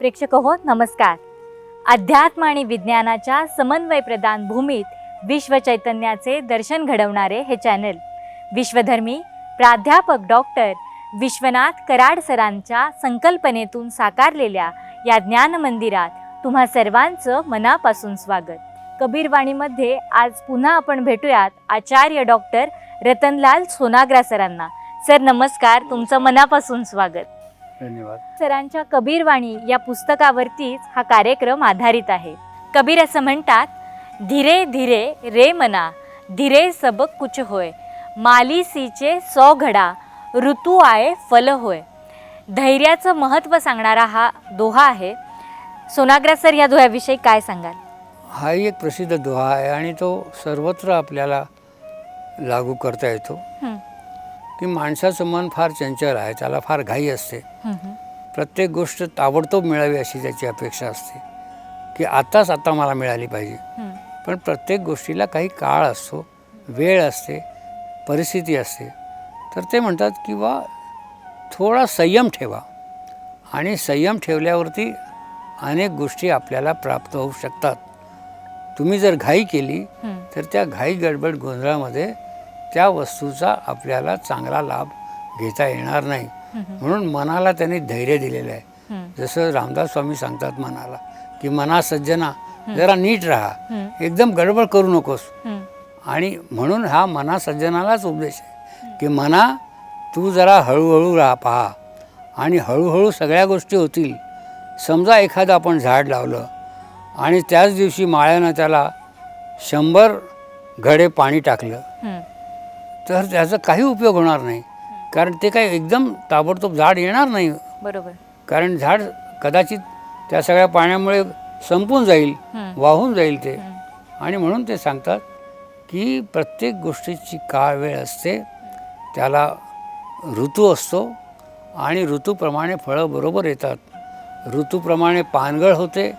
प्रेक्षक हो नमस्कार. अध्यात्म आणि विज्ञानाच्या समन्वय प्रदान भूमीत विश्व चैतन्याचे दर्शन घडवणारे हे चॅनल विश्वधर्मी प्राध्यापक डॉक्टर विश्वनाथ कराड सरांच्या संकल्पनेतून साकारलेल्या या ज्ञान मंदिरात तुम्हा सर्वांचं मनापासून स्वागत. कबीरवाणीमध्ये आज पुन्हा आपण भेटूयात आचार्य डॉक्टर रतनलाल सोनाग्रा सरांना. सर नमस्कार. तुमचं मनापासून स्वागत. धन्यवाद. सरांच्या कबीरवाणी या पुस्तकावरतीच हा कार्यक्रम आधारित आहे. कबीर असं म्हणतात धीरे धीरे रे मना धीरे सब कुछ होय. मालिसीचे सौ घडा ऋतू आहे फल होय. धैर्याचं महत्त्व सांगणारा हा दोहा आहे. सोनाग्रा सर या दोह्याविषयी काय सांगाल? हाही एक प्रसिद्ध दोहा आहे आणि तो सर्वत्र आपल्याला लागू करता येतो. हं, की माणसाचं मन फार चंचल आहे त्याला फार घाई असते. प्रत्येक गोष्ट ताबडतोब मिळावी अशी त्याची अपेक्षा असते. की आताच आता मला मिळाली पाहिजे. पण प्रत्येक गोष्टीला काही काळ असतो वेळ असते परिस्थिती असते. तर ते म्हणतात की बा थोडा संयम ठेवा. आणि संयम ठेवल्यावरती अनेक गोष्टी आपल्याला प्राप्त होऊ शकतात. तुम्ही जर घाई केली. तर त्या घाई गडबड गोंधळामध्ये त्या वस्तूचा आपल्याला चांगला लाभ घेता येणार नाही. म्हणून मनाला त्यांनी धैर्य दिलेलं आहे. जसं रामदास स्वामी सांगतात मनाला की मना सज्जना जरा नीट राहा. एकदम गडबड करू नकोस. आणि म्हणून हा मना सज्जनालाच उपदेश आहे की मना तू जरा हळूहळू राहा पहा. आणि हळूहळू सगळ्या गोष्टी होतील. समजा एखादं आपण झाड लावलं आणि त्याच दिवशी माळ्यानं त्याला शंभर घडे पाणी टाकलं. तर त्याचा काही उपयोग होणार नाही. कारण ते काही एकदम ताबडतोब झाड येणार नाही. बरोबर. कारण झाड कदाचित त्या सगळ्या पाण्यामुळे संपून जाईल. वाहून जाईल ते. आणि म्हणून ते सांगतात की प्रत्येक गोष्टीची काळ वेळ असते त्याला ऋतू असतो आणि ऋतूप्रमाणे फळं बरोबर येतात. ऋतूप्रमाणे पानगळ होते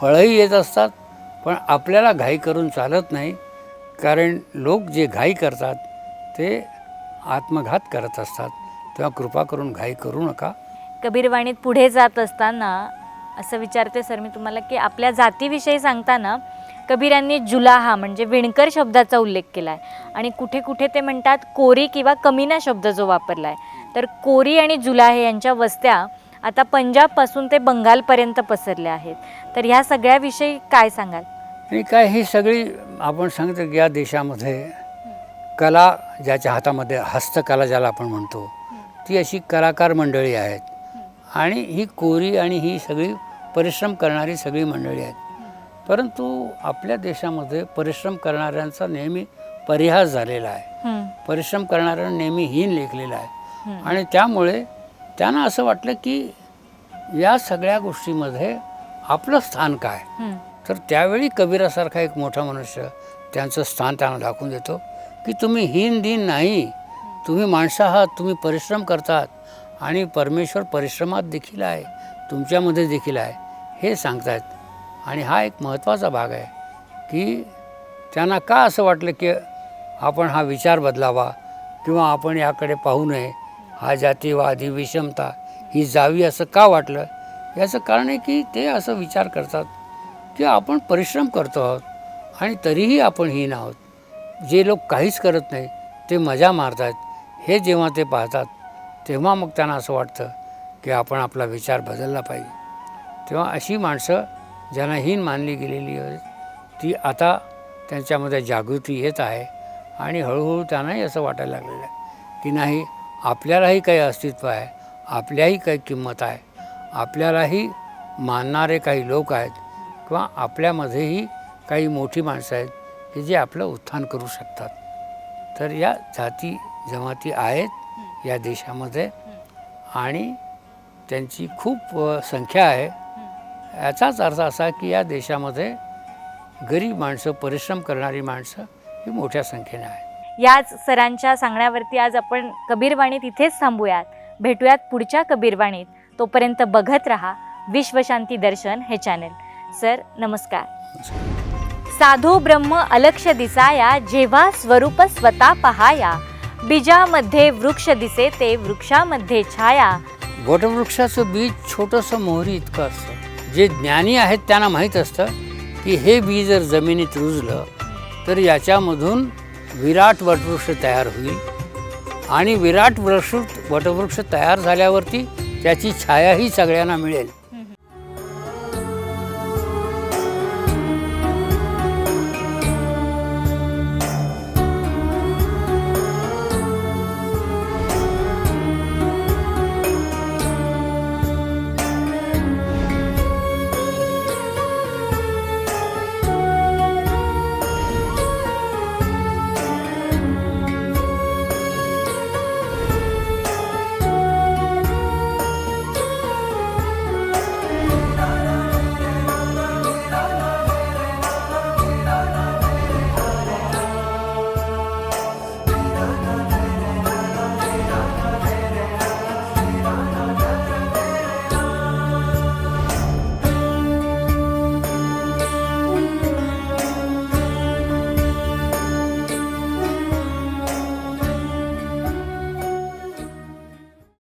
फळंही येत असतात पण आपल्याला घाई करून चालत नाही. कारण लोक जे घाई करतात ते आत्मघात करत असतात. तेव्हा कृपा करून घाई करू नका. कबीरवाणीत पुढे जात असताना असं विचारते सर मी तुम्हाला की आपल्या जातीविषयी सांगताना कबीरांनी जुलाहा म्हणजे विणकर शब्दाचा उल्लेख केला आहे आणि कुठे कुठे ते म्हणतात कोरी किंवा कमीना शब्द जो वापरला आहे तर कोरी आणि जुलाहे यांच्या वस्त्या आता पंजाबपासून ते बंगालपर्यंत पसरल्या आहेत. तर ह्या सगळ्याविषयी काय सांगाल? आणि काय ही सगळी आपण सांगतो की या देशामध्ये कला ज्याच्या हातामध्ये हस्तकला ज्याला आपण म्हणतो ती अशी कलाकार मंडळी आहेत. आणि ही कोरी आणि ही सगळी परिश्रम करणारी सगळी मंडळी आहेत. परंतु आपल्या देशामध्ये परिश्रम करणाऱ्यांचा नेहमी परिहास झालेला आहे. परिश्रम करणाऱ्यांना नेहमी हीन लेखलेला आहे. आणि त्यामुळे त्यांना असं वाटलं की या सगळ्या गोष्टीमध्ये आपलं स्थान काय? तर त्यावेळी कबीरासारखा एक मोठा मनुष्य त्यांचं स्थान त्यांना दाखवून देतो की तुम्ही हीन दिन नाही. तुम्ही माणसं आहात तुम्ही परिश्रम करतात आणि परमेश्वर परिश्रमात देखील आहे तुमच्यामध्ये देखील आहे हे सांगतायत. आणि हा एक महत्त्वाचा भाग आहे की त्यांना का असं वाटलं की आपण हा विचार बदलावा किंवा आपण याकडे पाहू नये हा जातीवाद ही विषमता ही जावी असं का वाटलं? याचं कारण आहे की ते असं विचार करतात की आपण परिश्रम करतो आहोत. आणि तरीही आपण हीन आहोत जे लोक काहीच करत नाही ते मजा मारतात. हे जेव्हा ते पाहतात तेव्हा मग त्यांना असं वाटतं की आपण आपला विचार बदलला पाहिजे. तेव्हा अशी माणसं ज्यांना हीन मानली गेलेली आहे ती आता त्यांच्यामध्ये जागृती येत आहे आणि हळूहळू त्यांनाही असं वाटायला लागलेलं आहे की नाही आपल्यालाही काही अस्तित्व आहे आपल्याही काही किंमत आहे आपल्यालाही मानणारे काही लोक आहेत किंवा आपल्यामध्येही काही मोठी माणसं आहेत की जे आपलं उत्थान करू शकतात. तर या जाती जमाती आहेत या देशामध्ये आणि त्यांची खूप संख्या आहे. याचाच अर्थ असा की या देशामध्ये गरीब माणसं परिश्रम करणारी माणसं ही मोठ्या संख्येने आहेत. याच सरांच्या सांगण्यावरती आज आपण कबीरवाणीत इथेच थांबूयात. भेटूयात पुढच्या कबीरवाणीत. तोपर्यंत बघत रहा विश्वशांती दर्शन हे चॅनल. सर नमस्कार. साधू ब्रह्म अलक्ष दिसाया जेव्हा स्वरूप स्वतः पहाया. बीजामध्ये वृक्ष दिसे ते वृक्षामध्ये छाया. वटवृक्षाचं बीज छोटंसं मोहरी इतकं असतं. जे ज्ञानी आहेत त्यांना माहीत असतं की हे बी जर जमिनीत रुजलं तर याच्यामधून विराट वटवृक्ष तयार होईल. आणि विराट वृक्ष वटवृक्ष तयार झाल्यावरती त्याची छायाही सगळ्यांना मिळेल.